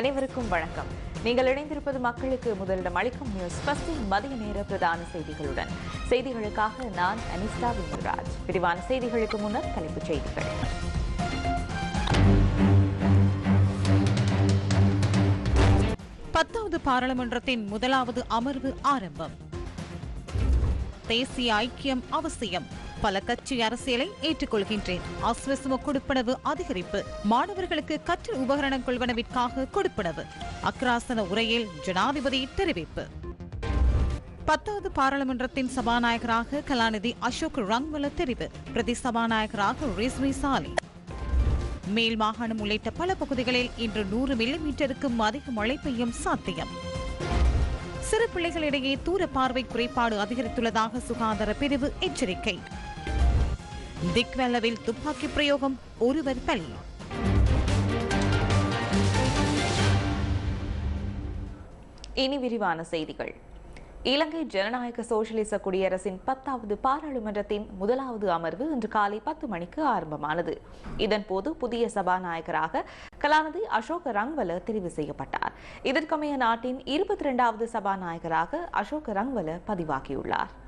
அனைவருக்கும் வணக்கம். நீங்கள் இணைந்திருப்பது மக்களுக்கு முதலிடம் அளிக்கும் நியூஸ். பஸ்டின் மதிய நேர பிரதான செய்திகளுடன். செய்திகளுக்காக நான் அனிஸ்தா விமல்ராஜ் விரிவான செய்திகளுக்கு முன்னர் தலைப்புச் செய்திகள். பத்தாவது பாராளுமன்றத்தின் முதலாவது அமர்வு ஆரம்பம். தேசிய ஐக்கியம் அவசியம். பல கட்சி அரசியலை ஏற்றுக்கொள்கின்றேன். அஸ்வசம கொடுப்பனவு அதிகரிப்பு. மாணவர்களுக்கு கற்றல் உபகரணம் கொள்வனவிற்காக கொடுப்பனவு. அக்ராசன உரையில் ஜனாதிபதி தெரிவிப்பு. பத்தாவது பாராளுமன்றத்தின் சபாநாயகராக கலாநிதி அசோக் ரங்வல தெரிவு. பிரதி சபாநாயகராக ரிஸ்மி சாலி. மேல் மாகாணம் உள்ளிட்ட பல பகுதிகளில் இன்று நூறு மில்லிமீட்டருக்கும் அதிக மழை பெய்யும் சாத்தியம். சிறு பிள்ளைகளிடையே தூர பார்வை குறைபாடு அதிகரித்துள்ளதாக சுகாதார பிரிவு எச்சரிக்கை. திக்வெல்லவில் துப்பாக்கி பிரயோகம் ஒருவர் பலி இனி விரிவான செய்திகள். இலங்கை ஜனநாயக சோசியலிச குடியரசின் பத்தாவது பாராளுமன்றத்தின் முதலாவது அமர்வு இன்று காலை பத்து மணிக்கு ஆரம்பமானது இதன்போது புதிய சபாநாயகராக கலாநிதி அசோக ரங்வல தெரிவு செய்யப்பட்டார் இதற்கமைய நாட்டின் இருபத்தி இரண்டாவது சபாநாயகராக அசோக ரங்வல பதிவாகியுள்ளார்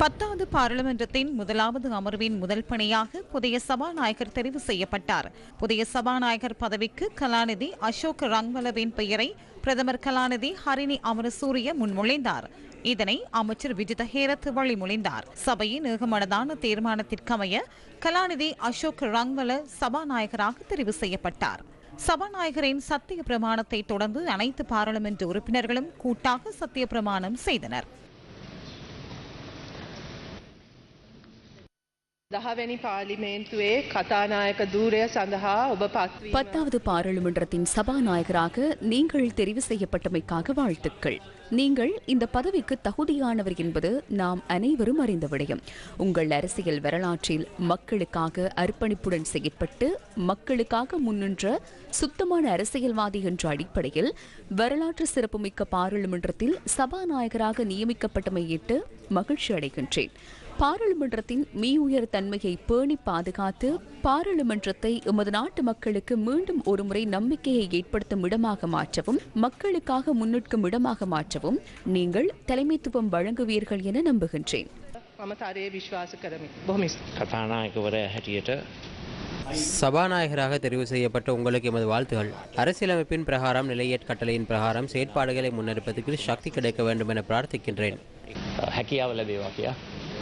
பத்தாவது பாராளுமன்றத்தின் முதலாவது அமர்வின் முதல் பணியாக புதிய சபாநாயகர் தெரிவு செய்யப்பட்டார். புதிய சபாநாயகர் பதவிக்கு கலாநிதி அசோக் ரங்வலவின் பெயரை பிரதமர் கலாநிதி ஹரிணி அமரசூரிய முன்மொழிந்தார். இதனை அமைச்சர் விஜித ஹேரத் வழிமொழிந்தார். சபையின் ஏகமனதான தீர்மானத்திற்கமைய கலாநிதி அசோக் ரங்வல சபாநாயகராக தெரிவு செய்யப்பட்டார். சபாநாயகரின் சத்திய பிரமாணத்தை தொடர்ந்து அனைத்து பாராளுமன்ற உறுப்பினர்களும் கூட்டாக சத்திய பிரமாணம் செய்தனர். දහවැනි පාලිමේන්තුවේ කතානායක දූරය සඳහා ඔබ පත්වීම பத்தாவது பாராளுமன்றத்தின் சபாநாயகராக நீங்கள் தெரிவு செய்யப்பட்டமைக்காக வாழ்த்துக்கள் நீங்கள் இந்த பதவிக்கு தகுதியானவர் என்பது நாம் அனைவரும் அறிந்த விடயம் உங்கள் அரசியல் வரலாற்றில் மக்களுக்காக அர்ப்பணிப்புடன் செயற்பட்டு மக்களுக்காக முன்னின்ற சுத்தமான அரசியல்வாதி என்ற அடிப்படையில் வரலாற்று சிறப்புமிக்க பாராளுமன்றத்தில் சபாநாயகராக நியமிக்கப்பட்டமையிட்டு மகிழ்ச்சி அடைகின்றேன் பாராளுமன்றத்தின் மீ உயர் தன்மையை பேணி பாதுகாத்து பாராளுமன்றத்தை எமது நாட்டு மக்களுக்கு மீண்டும் ஒருமுறை நம்பிக்கையை ஏற்படுத்தும் இடமாக மாற்றவும் மக்களுக்காக முன்னிற்கும் இடமாக மாற்றவும் நீங்கள் தலைமைத்துவம் வழங்குவீர்கள் என நம்புகின்றேன். சபாநாயகராக தெரிவு செய்யப்பட்ட உங்களுக்கு எமது வாழ்த்துகள். அரசியலமைப்பின் பிரகாரம் நிலையேட் கட்டளையின் பிரகாரம் செயற்பாடுகளை முன்னெடுப்பதற்கு சக்தி கிடைக்க வேண்டும் என பிரார்த்திக்கின்றேன்.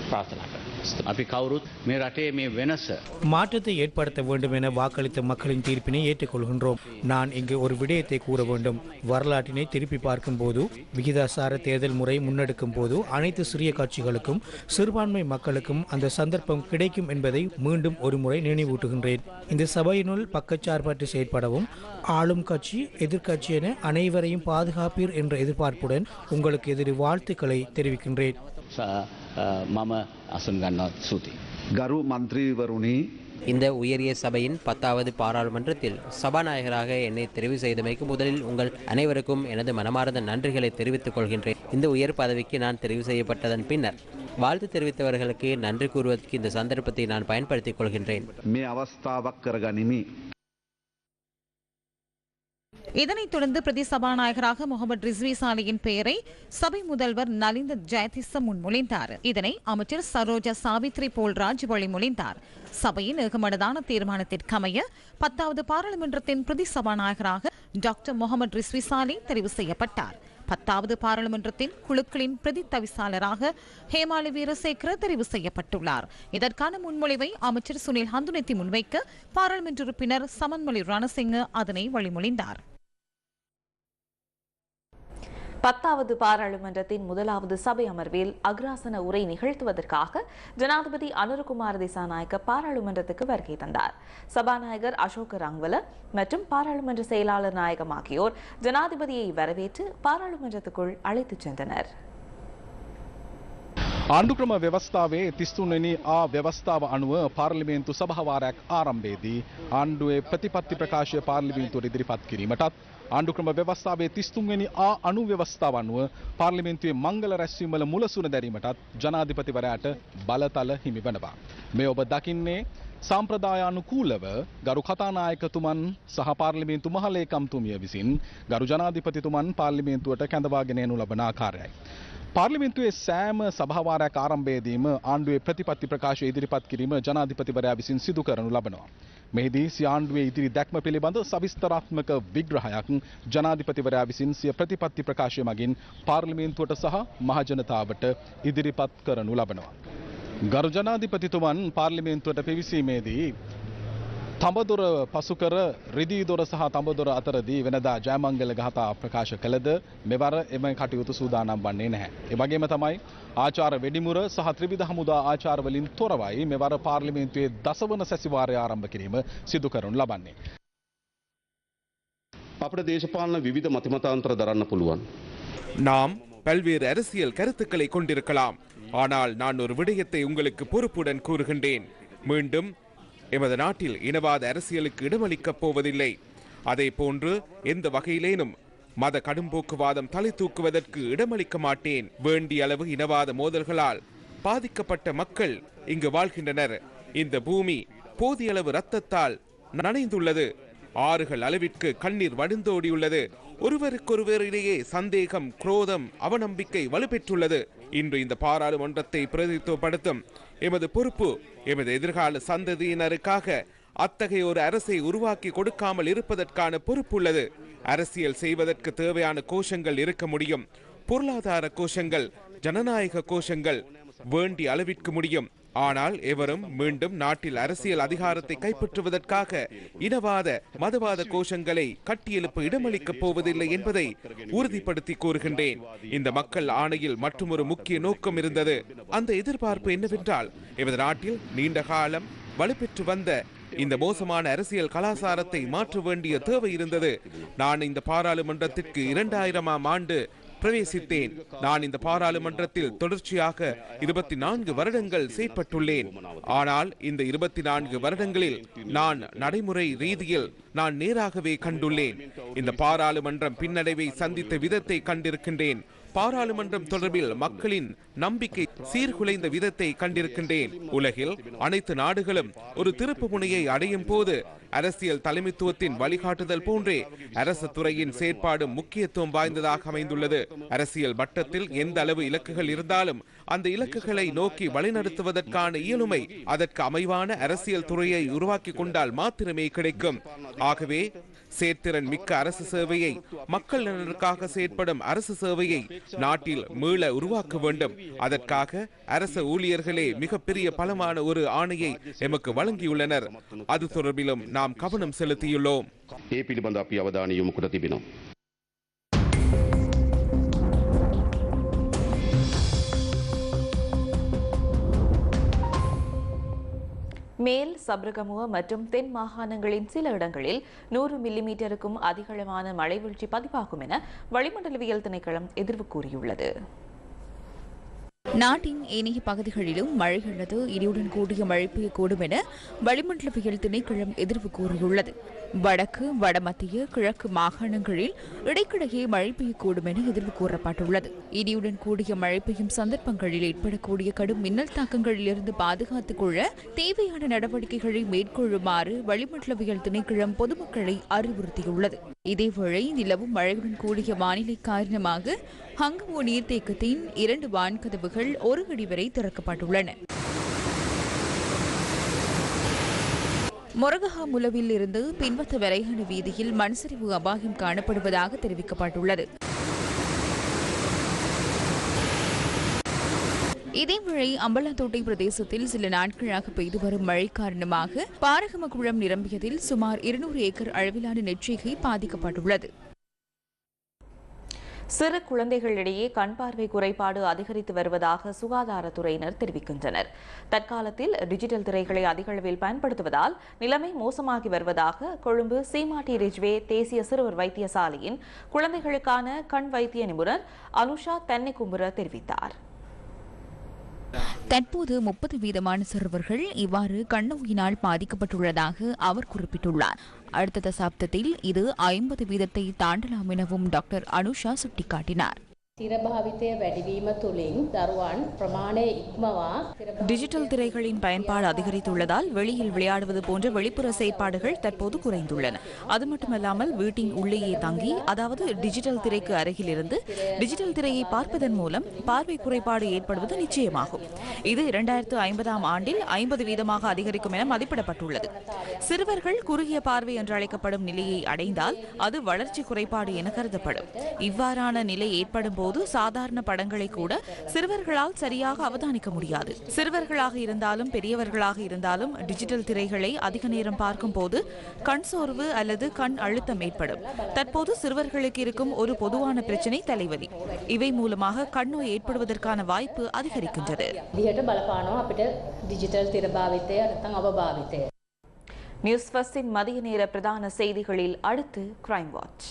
ප්‍රාර්ථනා කරනවා. අපි කවුරුත් මේ රටේ මේ වෙනස மாற்றத்தை ஏற்படுத்த வேண்டும் என வாக்களித்த மக்களின் தீர்ப்பினை ஏற்றுக்கொள்கின்றோம் நான் இங்கு ஒரு விடயத்தை கூற வேண்டும் வரலாற்றினை திருப்பி பார்க்கும்போது விகிதாசார தேர்தல் முறை முன்னெடுக்கும் போது அனைத்து சிறிய கட்சிகளுக்கும் சிறுபான்மை மக்களுக்கும் அந்த சந்தர்ப்பம் கிடைக்கும் என்பதை மீண்டும் ஒரு முறை நினைவூட்டுகின்றேன் இந்த சபையினுள் பக்கச்சார்பற்று செயற்படவும் ஆளும் கட்சி எதிர்க்கட்சி என அனைவரையும் பாதுகாப்பீர் என்ற எதிர்பார்ப்புடன் உங்களுக்கு எதிரி வாழ்த்துக்களை தெரிவிக்கின்றேன் ස- අ, මම අසුන් ගන්නවා සූතියි. ගරු මන්ත්‍රීවරුණි இந்த உயரிய சபையின் பத்தாவது பாராளுமன்றத்தில் சபாநாயகராக என்னை தெரிவு செய்தமைக்கு முதலில் உங்கள் அனைவருக்கும் எனது மனமார்ந்த நன்றிகளை தெரிவித்துக் கொள்கின்றேன் இந்த உயர் பதவிக்கு நான் தெரிவு செய்யப்பட்டதன் பின்னர் வாழ்த்து தெரிவித்தவர்களுக்கு நன்றி கூறுவதற்கு இந்த சந்தர்ப்பத்தை நான் பயன்படுத்திக் கொள்கின்றேன் මේ අවස්ථාවක් කරගනිමි. இதனைத் தொடர்ந்து பிரதி சபாநாயகராக முகமது ரிஸ்வி சாலியின் பெயரை சபை முதல்வர் நலிந்த ஜெயதிச முன்மொழிந்தார். இதனை அமைச்சர் சரோஜா சாவித்ரி போல்ராஜ் வழிமொழிந்தார். சபையின் ஏகமனதான தீர்மானத்திற்கமைய பத்தாவது பாராளுமன்றத்தின் பிரதி சபாநாயகராக டாக்டர் முகமது ரிஸ்வி சாலி தெரிவு செய்யப்பட்டார். பத்தாவது பாராளுமன்றத்தின் குழுக்களின் பிரதி தவிசாளராக ஹேமாலி வீரசேகர தெரிவு செய்யப்பட்டுள்ளார். இதற்கான முன்மொழிவை அமைச்சர் சுனில் ஹந்துனத்தி முன்வைக்க பாராளுமன்ற உறுப்பினர் சமன்மொழி ரணசிங்க அதனை வழிமொழிந்தார். பத்தாவது பாராளுமன்றத்தின் முதலாவது சபை அமர்வில் அக்ராசன உரை நிகழ்த்துவதற்காக ஜனாதிபதி அனுரகுமார் திசாநாயக்க பாராளுமன்றத்துக்கு வருகை தந்தார். சபாநாயகர் அசோக ரங்வல மற்றும் பாராளுமன்ற செயலாளர் நாயகம் ஆகியோர் ஜனாதிபதியை வரவேற்று பாராளுமன்றத்துக்குள் அழைத்துச் சென்றனர். ආණ්ඩුක්‍රම ව්‍යවස්ථාවේ තිස්තුන්වැනි ආ ව්‍යවස්ථාව අනුව පාර්ලිමේන්තු සභහවාරයක් ආරම්භයේදී ආණ්ඩුවේ ප්‍රතිපත්ති ප්‍රකාශය පාර්ලිමේන්තුවට ඉදිරිපත් කිරීමටත් ආණ්ඩුක්‍රම ව්‍යවස්ථාවේ තිස්තුන්වැනි ආ අනු ව්‍යවස්ථාව අනුව පාර්ලිමේන්තුවේ මංගල රැස්වීම්වල මුලසුන දැරීමටත් ජනාධිපතිවරයාට බලතල හිමි වනවා. මේ ඔබ දකින්නේ සම්ප්‍රදායානුකූලව ගරු කතානායකතුමන් සහ පාර්ලිමේන්තු මහලේකම්තුමිය විසින් ගරු ජනාධිපතිතුමන් පාර්ලිමේන්තුවට කැඳවාගෙන යනු ලබන ආකාරයයි. පාර්ලිමේන්තුවේ සෑම සභාවාරයක් ආරම්භයේදීම ආණ්ඩුවේ ප්‍රතිපත්ති ප්‍රකාශය ඉදිරිපත් කිරීම ජනාධිපතිවරයා විසින් සිදු කරනු ලබනවා. මෙහිදී සිය ආණ්ඩුවේ ඉදිරි දැක්ම පිළිබඳ සවිස්තරාත්මක විග්‍රහයක් ජනාධිපතිවරයා විසින් සිය ප්‍රතිපත්ති ප්‍රකාශය මගින් පාර්ලිමේන්තුවට සහ මහජනතාවට ඉදිරිපත් කරනු ලබනවා. ගරු ජනාධිපතිතුමන් පාර්ලිමේන්තුවට පිවිසීමේදී තඹදොර පසුකර රිදී දොර සහ තඹදොර අතරදී වෙනදා ජයමංගල ගහතා ප්‍රකාශ කළද මෙවර එම කටයුතු සූදානම් වන්නේ නැහැ. එවගේම තමයි ආචාර වෙඩිමුර සහ ත්‍රිවිධ හමුදා ආචාරවලින් තොරවයි මෙවර පාර්ලිමේන්තුවේ දසවන සැසිවාරය ආරම්භ කිරීම සිදු කරනු ලබන්නේ. අපට දේශපාලන විවිධ මතිමතාන්තර දරන්න පුළුවන්. நாம் பல்வேறு அரசியல் கருத்துக்களை கொண்டிருக்கலாம் ஆனால் நான் ஒரு விடயத்தை உங்களுக்கு பொறுப்புடன் கூறுகின்றேன் மீண்டும் எமது நாட்டில் இனவாத அரசியலுக்கு இடமளிக்கப் போவதில்லை. அதே போன்று எந்த வகையிலேனும் மத கடும்போக்குவாதம் தலை தூக்குவதற்கு இடமளிக்க மாட்டேன். வேண்டிய அளவு இனவாத மோதல்களால் பாதிக்கப்பட்ட மக்கள் இங்கு வாழ்கின்றனர். இந்த பூமி போதிய அளவு ரத்தத்தால் நனைந்துள்ளது. ஆறுகள் அளவிற்கு கண்ணீர் வடிந்தோடியுள்ளது. ஒருவருக்கொருவரிடையே சந்தேகம் குரோதம் அவநம்பிக்கை வலுப்பெற்றுள்ளது. இன்று இந்த பாராளுமன்றத்தை பிரதித்துவப்படுத்தும் எமது பொறுப்பு எமது எதிர்கால சந்ததியினருக்காக அத்தகைய ஒரு அரசை உருவாக்கி கொடுக்காமல் இருப்பதற்கான பொறுப்புள்ளது அரசியல் செய்வதற்கு தேவையான கோஷங்கள் இருக்க முடியும். பொருளாதார கோஷங்கள் ஜனநாயக கோஷங்கள் வேண்டிய அளவிற்கு முடியும். ஆனால் எவரும் மீண்டும் நாட்டில் அரசியல் அதிகாரத்தை கைப்பற்றுவதற்காக இனவாத மதவாத கோஷங்களை கட்டியெழுப்ப இடமளிக்கப் போவதில்லை என்பதை உறுதிப்படுத்தி கூறுகின்றேன். இந்த மக்கள் ஆணையில் மற்றொரு முக்கிய நோக்கம் இருந்தது. அந்த எதிர்பார்ப்பு என்னவென்றால் எமது நாட்டில் நீண்ட காலம் வலுப்பெற்று வந்த இந்த மோசமான அரசியல் கலாசாரத்தை மாற்ற வேண்டிய தேவை இருந்தது. நான் இந்த பாராளுமன்றத்திற்கு இரண்டாயிரமாம் ஆண்டு பிரவேசித்தேன் நான் இந்த பாராளுமன்றத்தில் தொடர்ச்சியாக இருபத்தி நான்கு வருடங்கள் செயற்பட்டுள்ளேன் ஆனால் இந்த இருபத்தி நான்கு வருடங்களில் நான் நடைமுறை ரீதியில் நான் நேராகவே கண்டுள்ளேன். இந்த பாராளுமன்றம் பின்னடைவை சந்தித்த விதத்தை கண்டிருக்கின்றேன். பாராளுமன்றம் தொடர்பில் மக்களின் நம்பிக்கை சீர்குலைந்த விதத்தை கண்டிருக்கின்றேன். உலகில் அனைத்து நாடுகளும் ஒரு திருப்பு முனையை அடையும் போது அரசியல் தலைமைத்துவத்தின் வழிகாட்டுதல் போன்றே அரசு துறையின் செயற்பாடு முக்கியத்துவம் வாய்ந்ததாக அமைந்துள்ளது. அரசியல் மட்டத்தில் எந்த அளவு இலக்குகள் இருந்தாலும் அந்த இலக்குகளை நோக்கி வழிநடத்துவதற்கான இயலுமை அதற்கு அமைவான அரசியல் துறையை உருவாக்கி கொண்டால் மாத்திரமே கிடைக்கும். ஆகவே சேர்த்திறன் மிக்க அரசு சேவையை மக்கள் நலனுக்காக செயற்படும் அரசு சேவையை நாட்டில் மீள உருவாக்க வேண்டும். அதற்காக அரச ஊழியர்களே மிகப்பெரிய பலமான ஒரு ஆணையை எமக்கு வழங்கியுள்ளனர். அது தொடர்பிலும் நாம் கவனம் செலுத்தியுள்ளோம். ஏ பிலிபந்தாப்பி அவதானியும் கூட மேல் சப்ரகமுவ மற்றும் தென் மாகாணங்களின் சில இடங்களில் நூறு மில்லிமீட்டருக்கும் அதிகளவான மழை வீழ்ச்சி பதிவாகும் என வளிமண்டலவியல் திணைக்களம் எதிர்வு கூறியுள்ளது. நாட்டின் ஏனைய பகுதிகளிலும் மழை அல்லது இடியுடன் கூடிய மழை பெய்யக்கூடும் என வளிமண்டலவியல் திணைக்களம் எதிர்வு கூறியுள்ளது. வடக்கு வடமத்திய கிழக்கு மாகாணங்களில் இடைக்கிடையே மழை பெய்யக்கூடும் என எதிர்வு கூறப்பட்டுள்ளது. இடியுடன் கூடிய மழை பெய்யும் சந்தர்ப்பங்களில் ஏற்படக்கூடிய கடும் மின்னல் தாக்கங்களிலிருந்து பாதுகாத்துக் கொள்ள தேவையான நடவடிக்கைகளை மேற்கொள்ளுமாறு வளிமண்டலவியல் திணைக்களம் பொதுமக்களை அறிவுறுத்தியுள்ளது. இதேவேளை நிலவும் மழையுடன் கூடிய வானிலை காரணமாக ஹங்கமோ நீர்த்தேக்கத்தின் இரண்டு வான்கதவுகள் ஒரு அடி வரை திறக்கப்பட்டுள்ளன. மொரகஹா முலவில் இருந்து பின்வத்த வரையான வீதியில் மண்சரிவு அபாயம் காணப்படுவதாக தெரிவிக்கப்பட்டுள்ளது. இதேவேளை அம்பலாத்தோட்டை பிரதேசத்தில் சில நாட்களாக பெய்து வரும் மழை காரணமாக பாரகம குளம் நிரம்பியதில் சுமார் இருநூறு ஏக்கர் அளவிலான நெற்றிகை பாதிக்கப்பட்டுள்ளது. சிறு குழந்தைகளிடையே கண் பார்வை குறைபாடு அதிகரித்து வருவதாக சுகாதாரத்துறையினர் தெரிவிக்கின்றனர். தற்காலத்தில் டிஜிட்டல் திரைகளை அதிகளவில் பயன்படுத்துவதால் நிலைமை மோசமாகி வருவதாக கொழும்பு சீமாட்டி ரிஜ்வே தேசிய சிறுவர் வைத்தியசாலையின் குழந்தைகளுக்கான கண் வைத்திய நிபுணர் அனுஷா தென்னைக்கும்புர தெரிவித்தார். தற்போது முப்பது வீதமான சிறுவர்கள் இவ்வாறு கண்ணோயினால் பாதிக்கப்பட்டுள்ளதாக அவர் குறிப்பிட்டுள்ளார். அடுத்த தசாப்தத்தில் இது ஐம்பது வீதத்தை தாண்டலாம் எனவும் டாக்டர் அனுஷா சுட்டிக்காட்டினார். டிஜிட்டல் திரைகளின் பயன்பாடு அதிகரித்துள்ளதால் வெளியில் விளையாடுவது போன்ற வெளிப்புற செயற்பாடுகள் தற்போது குறைந்துள்ளன. அது மட்டுமல்லாமல் வீட்டின் உள்ளேயே தங்கி அதாவது டிஜிட்டல் திரைக்கு அருகில் டிஜிட்டல் திரையை பார்ப்பதன் மூலம் பார்வை குறைபாடு ஏற்படுவது நிச்சயமாகும். இது இரண்டாயிரத்து ஐம்பதாம் ஆண்டில் ஐம்பது வீதமாக அதிகரிக்கும் என மதிப்பிடப்பட்டுள்ளது. சிறுவர்கள் குறுகிய பார்வை என்று அழைக்கப்படும் நிலையை அடைந்தால் அது வளர்ச்சி குறைபாடு என கருதப்படும். இவ்வாறான நிலை ஏற்படும் போது போது சாதாரண படங்களை கூட சிறுவர்களால் சரியாக அவதானிக்க முடியாது. சிறுவர்களாக இருந்தாலும் பெரியவர்களாக இருந்தாலும் டிஜிட்டல் திரைகளை அதிக நேரம் பார்க்கும் போது கண் சோர்வு அல்லது கண் அழுத்தம் ஏற்படும். தற்போது சிறுவர்களுக்கு இருக்கும் ஒரு பொதுவான பிரச்சனை தலைவலி. இவை மூலமாக கண் ஏற்படுவதற்கான வாய்ப்பு அதிகரிக்கின்றது. நியூஸ் ஃபர்ஸ்டின் மதிய நேர பிரதான செய்திகளில் அடுத்து கிரைம் வாட்ச்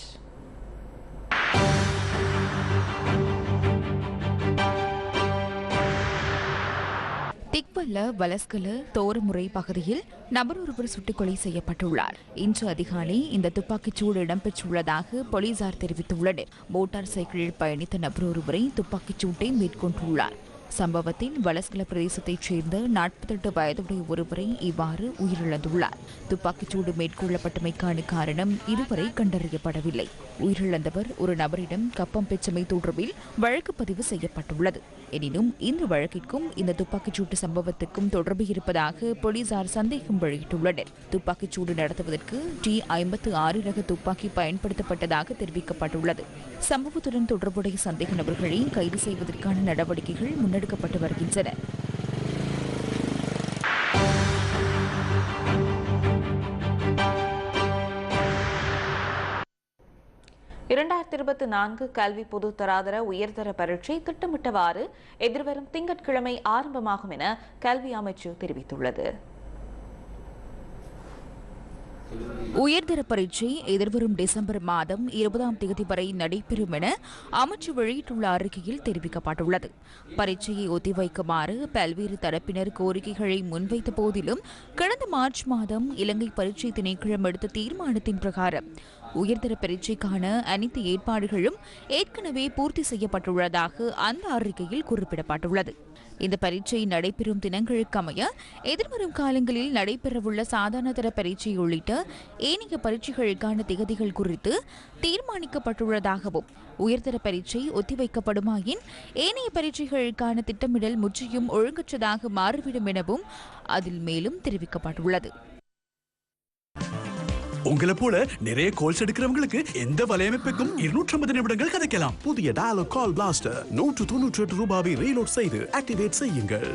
திக்வல்ல வலஸ்கல தோரமுறை பகுதியில் நபர் ஒருவர் சுட்டுக்கொலை செய்யப்பட்டுள்ளார். இன்று அதிகாலை இந்த துப்பாக்கிச் சூடு இடம்பெற்றுள்ளதாக போலீசார் தெரிவித்துள்ளனர். மோட்டார் சைக்கிளில் பயணித்த நபர் ஒருவரை துப்பாக்கிச் சூட்டை மேற்கொண்டுள்ளார். சம்பவத்தில் வலஸ்கல பிரதேசத்தைச் சேர்ந்த நாற்பத்தெட்டு வயதுடைய ஒருவரை இவ்வாறு உயிரிழந்துள்ளார். துப்பாக்கிச்சூடு மேற்கொள்ளப்பட்டமைக்கான காரணம் இதுவரை கண்டறியப்படவில்லை. உயிரிழந்தவர் ஒரு நபரிடம் கப்பம் பெற்றமை தொடர்பில் வழக்கு பதிவு செய்யப்பட்டுள்ளது. எனினும் இந்த வழக்கிற்கும் இந்த துப்பாக்கிச்சூட்டு சம்பவத்துக்கும் தொடர்பு இருப்பதாக போலீசார் சந்தேகம் வெளியிட்டுள்ளனர். துப்பாக்கிச்சூடு நடத்துவதற்கு டி ஐம்பத்து ஆறு ரக துப்பாக்கி பயன்படுத்தப்பட்டதாக தெரிவிக்கப்பட்டுள்ளது. சம்பவத்துடன் தொடர்புடைய சந்தேக நபர்களை கைது செய்வதற்கான நடவடிக்கைகள் முன்னெடுக்கப்பட்டு வருகின்றன. இரண்டாயிரத்தி இருபத்தி நான்கு கல்வி பொது தராதர உயர்தர பரீட்சை திட்டமிட்டவாறு எதிர்வரும் திங்கட்கிழமை ஆரம்பமாகும் என கல்வி அமைச்சு தெரிவித்துள்ளது. உயர்தர பரீட்சை எதிர்வரும் டிசம்பர் மாதம் இருபதாம் தேதி வரை நடைபெறும் என அமைச்சு வெளியிட்டுள்ள அறிக்கையில் தெரிவிக்கப்பட்டுள்ளது. பரீட்சையை ஒத்திவைக்குமாறு பல்வேறு தரப்பினர் கோரிக்கைகளை முன்வைத்த போதிலும் கடந்த மார்ச் மாதம் இலங்கை பரீட்சை திணைக்களம் எடுத்த தீர்மானத்தின் பிரகாரம் உயர்தர பரீட்சைக்கான அனைத்து ஏற்பாடுகளும் ஏற்கனவே பூர்த்தி செய்யப்பட்டுள்ளதாக அந்த அறிக்கையில் குறிப்பிடப்பட்டுள்ளது. இந்த பரீட்சை நடைபெறும் தினங்களுக்கமைய எதிர்வரும் காலங்களில் நடைபெறவுள்ள சாதாரண தர பரீட்சை உள்ளிட்ட ஏனைய பரீட்சைகளுக்கான திகதிகள் குறித்து தீர்மானிக்கப்பட்டுள்ளதாகவும் உயர்தர பரீட்சை ஒத்திவைக்கப்படுமாயின் ஏனைய பரீட்சைகளுக்கான திட்டமிடல் முற்றிலும் ஒழுங்கற்றதாக மாறிவிடும் எனவும் அதில் மேலும் தெரிவிக்கப்பட்டுள்ளது. உங்களை போல நிறைய கால்ஸ் எடுக்கிறவங்களுக்கு எந்த வலையமைப்புக்கும் இருநூற்றி ஐம்பது நிமிடங்கள் கதைக்கலாம். புதிய டயலாக் கால் பிளாஸ்டர் நூற்று தொன்னூற்றி எட்டு ரூபாவை ரீலோட் செய்து ஆக்டிவேட் செய்யுங்கள்.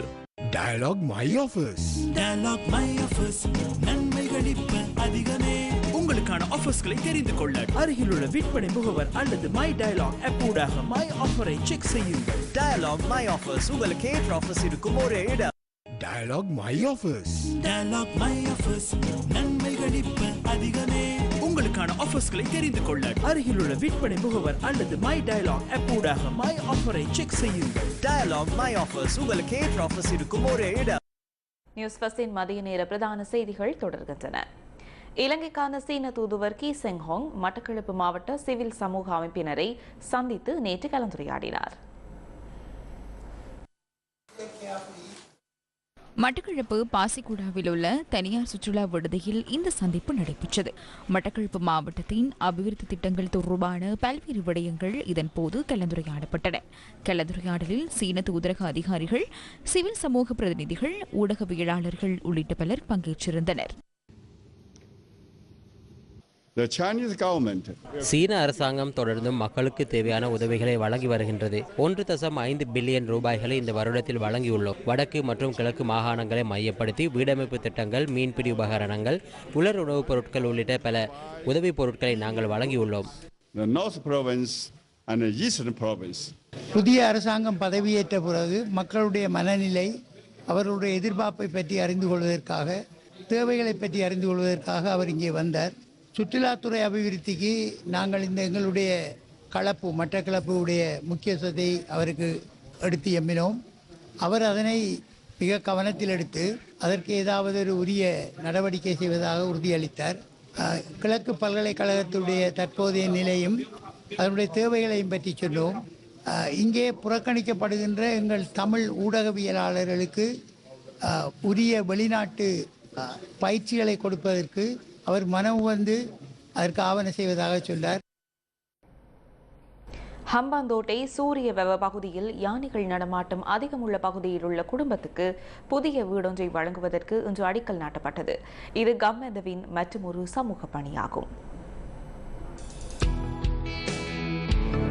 Dialog my office Dialog my office நன்மைகள் இப்ப அதிகமே. உங்களுக்கான ஆஃபர்ஸ்களை தெரிந்து கொள்ள அருகிலுள்ள விற்பனை முகவர் அல்லது மை டயலாக் ஆப் ஊடாக மை ஆஃபரை செக் செய்யுங்கள். டயலாக் மை ஆஃபர்ஸ் உங்களுக்கு ஏற்ற ஆஃபர்ஸ் இருக்கும் ஒரே இடம். Dialog my office Dialog my office நன்மைகள் இப்ப அதிகமே. உங்களுக்கான ஆஃபர்ஸ்களை தெரிந்து கொள்ள அருகிலுள்ள விற்பனை முகவர் அல்லது மை டயலாக் ஆப் ஊடாக மை ஆஃபரை செக் செய்யுங்கள். டயலாக் மை ஆஃபர்ஸ் உங்களுக்கு ஏற்ற ஆஃபர்ஸ் இருக்கும் ஒரே இடம். நியூஸ் ஃபர்ஸ்டின் மதிய நேர பிரதான செய்திகள் தொடர்கின்றன. இலங்கைக்கான சீன தூதுவர் கி செங்ஹோங் மட்டக்களப்பு மாவட்ட சிவில் சமூக அமைப்பினரை சந்தித்து நேற்று கலந்துரையாடினார். மட்டக்களப்பு பாசிக்குடாவில் உள்ள தனியார் சுற்றுலா விடுதியில் இந்த சந்திப்பு நடைபெற்றது. மட்டக்களப்பு மாவட்டத்தின் அபிவிருத்தி திட்டங்கள் தொடர்பான பல்வேறு விடயங்கள் இதன்போது கலந்துரையாடப்பட்டன. கலந்துரையாடலில் சீன தூதரக அதிகாரிகள் சிவில் சமூக பிரதிநிதிகள் ஊடகவியலாளர்கள் உள்ளிட்ட பலர் பங்கேற்றிருந்தனர். சீன அரசாங்கம் தொடர்ந்தும் மக்களுக்கு தேவையான உதவிகளை வழங்கி வருகின்றது. ஒன்று தசம் ஐந்து பில்லியன் ரூபாய்களை இந்த வருடத்தில் வழங்கியுள்ளோம். வடக்கு மற்றும் கிழக்கு மாகாணங்களை மையப்படுத்தி வீடமைப்பு திட்டங்கள் மீன்பிடி உபகரணங்கள் உலர் உணவுப் பொருட்கள் உள்ளிட்ட பல உதவிப் பொருட்களை நாங்கள் வழங்கியுள்ளோம். The North Province and the Eastern Province. புதிய அரசாங்கம் பதவியேற்ற பிறகு மக்களுடைய மனநிலை அவர்களுடைய எதிர்பார்ப்பை பற்றி அறிந்து கொள்வதற்காக தேவைகளை பற்றி அறிந்து கொள்வதற்காக அவர் இங்கே வந்தார். சுற்றுலாத்துறை அபிவிருத்திக்கு நாங்கள் இந்த எங்களுடைய கலப்பு மட்டக்களப்பு உடைய முக்கியத்துவத்தை அவருக்கு எடுத்து எம்பினோம். அவர் அதனை மிக கவனத்தில் எடுத்து அதற்கு ஏதாவது ஒரு உரிய நடவடிக்கை செய்வதாக உறுதியளித்தார். கிழக்கு பல்கலைக்கழகத்துடைய தற்போதைய நிலையும் அதனுடைய தேவைகளையும் பற்றி சொன்னோம். இங்கே புறக்கணிக்கப்படுகின்ற எங்கள் தமிழ் ஊடகவியலாளர்களுக்கு உரிய வெளிநாட்டு பயிற்சிகளை கொடுப்பதற்கு அவர் மனம் வந்து அதற்கு ஆவண செய்வதாக சொன்னார் ஹம்பாந்தோட்டை சூரிய வெவ பகுதியில் யானைகள் நடமாட்டம் அதிகமுள்ள பகுதியில் உள்ள குடும்பத்துக்கு புதிய வீடொன்றை வழங்குவதற்கு இன்று அடிக்கல் நாட்டப்பட்டது. இது கம்மெதவின் மற்றொரு சமூக பணியாகும்.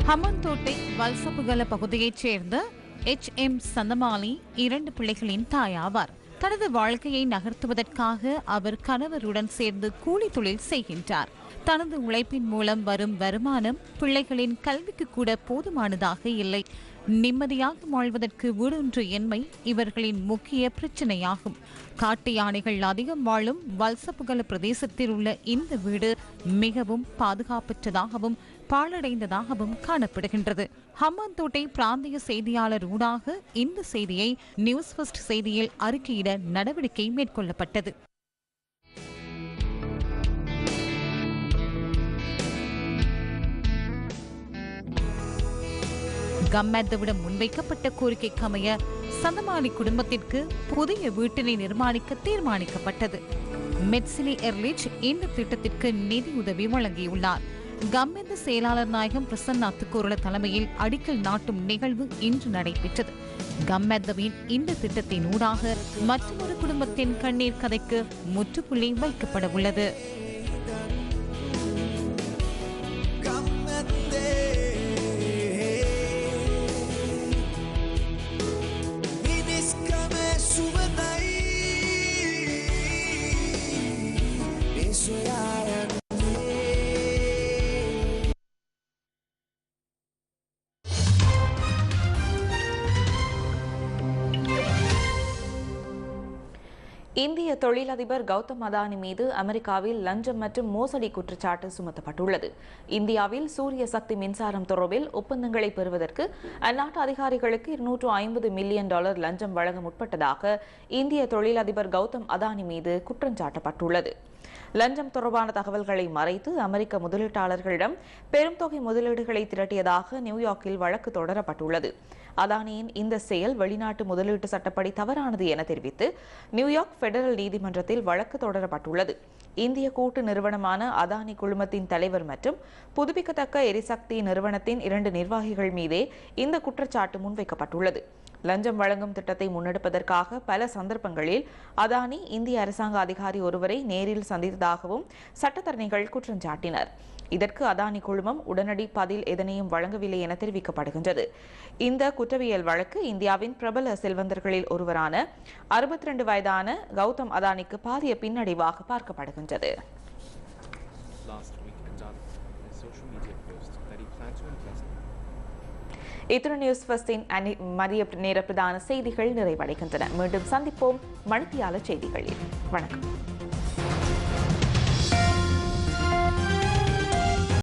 ஹம்மந்தோட்டை வல்சப்புகல பகுதியைச் சேர்ந்த எச் எம் சந்தமாலி இரண்டு பிள்ளைகளின் தாயாவார். தனது வாழ்க்கையை நகர்த்துவதற்காக அவர் கணவருடன் சேர்ந்து கூலி தொழில் செய்கின்றார். தனது உழைப்பின் மூலம் வரும் வருமானம் பிள்ளைகளின் கல்விக்கு கூட போதுமானதாக இல்லை. நிம்மதியாக வாழ்வதற்கு வீடொன்று என்மை இவர்களின் முக்கிய பிரச்சனையாகும். காட்டு யானைகள் அதிகம் வாழும் வல்சபுகல பிரதேசத்தில் உள்ள இந்த வீடு மிகவும் பாதுகாப்பற்றதாகவும் பாழடைந்ததாகவும் காணப்படுகின்றது. ஹம்மாந்தோட்டை பிராந்திய செய்தியாளர் ஊடாக இந்த செய்தியை நியூஸ் ஃபர்ஸ்ட் செய்தியில் அறிக்கையிட நடவடிக்கை மேற்கொள்ளப்பட்டது. கம்மேத்தவிடம் முன்வைக்கப்பட்ட கோரிக்கைக்கு அமைய சந்தமானி குடும்பத்திற்கு புதிய வீட்டினை நிர்மாணிக்க தீர்மானிக்கப்பட்டது. மெட்சிலி எர்லிச் இந்த திட்டத்திற்கு நிதியுதவி வழங்கியுள்ளார். கம்மெந்த செயலாளர் நாயகம் பிரசன்னா துக்கூரல தலைமையில் அடிக்கல் நாட்டும் நிகழ்வு இன்று நடைபெற்றது. கம்மெத்தவின் இந்த திட்டத்தின் ஊடாக மற்றொரு குடும்பத்தின் கண்ணீர் கதைக்கு முற்றுப்புள்ளி வைக்கப்பட உள்ளது. இந்திய தொழிலதிபர் கௌதம் அதானி மீது அமெரிக்காவில் லஞ்சம் மற்றும் மோசடி குற்றச்சாட்டு சுமத்தப்பட்டுள்ளது. இந்தியாவில் சூரிய சக்தி மின்சாரம் தொடர்பில் ஒப்பந்தங்களை பெறுவதற்கு அந்நாட்டு அதிகாரிகளுக்கு இருநூற்று ஐம்பது மில்லியன் டாலர் லஞ்சம் வழங்க முற்பட்டதாக இந்திய தொழிலதிபர் கௌதம் அதானி மீது குற்றம் சாட்டப்பட்டுள்ளது. லஞ்சம் தொடர்பான தகவல்களை மறைத்து அமெரிக்க முதலீட்டாளர்களிடம் பெரும் தொகை முதலீடுகளை திரட்டியதாக நியூயார்க்கில் வழக்கு தொடரப்பட்டுள்ளது. அதானியின் இந்த செயல் வெளிநாட்டு முதலீட்டு சட்டப்படி தவறானது என தெரிவித்து நியூயார்க் பெடரல் நீதிமன்றத்தில் வழக்கு தொடரப்பட்டுள்ளது. இந்திய கூட்டு நிறுவனமான அதானி குழுமத்தின் தலைவர் மற்றும் புதுப்பிக்கத்தக்க எரிசக்தி நிறுவனத்தின் இரண்டு நிர்வாகிகள் மீதே இந்த குற்றச்சாட்டு முன்வைக்கப்பட்டுள்ளது. லஞ்சம் வழங்கும் திட்டத்தை முன்னெடுப்பதற்காக பல சந்தர்ப்பங்களில் அதானி இந்திய அரசாங்க அதிகாரி ஒருவரை நேரில் சந்தித்ததாகவும் சட்டத்தரணிகள் குற்றம் சாட்டினர். இதற்கு அதானி குழுமம் உடனடி பதில் எதனையும் வழங்கவில்லை என தெரிவிக்கப்படுகின்றது. இந்த குற்றவியல் வழக்கு இந்தியாவின் பிரபல செல்வந்தர்களில் ஒருவரான அறுபத்தி ரெண்டு வயதான கௌதம் அதானிக்கு பாரிய பின்னடைவாக பார்க்கப்படுகின்றது. இத்துடன் நியூஸ் ஃபஸ்டின் அனி மதிய நேர பிரதான செய்திகள் நிறைவடைகின்றன. மீண்டும் சந்திப்போம் மணித்தியால செய்திகளில். வணக்கம்.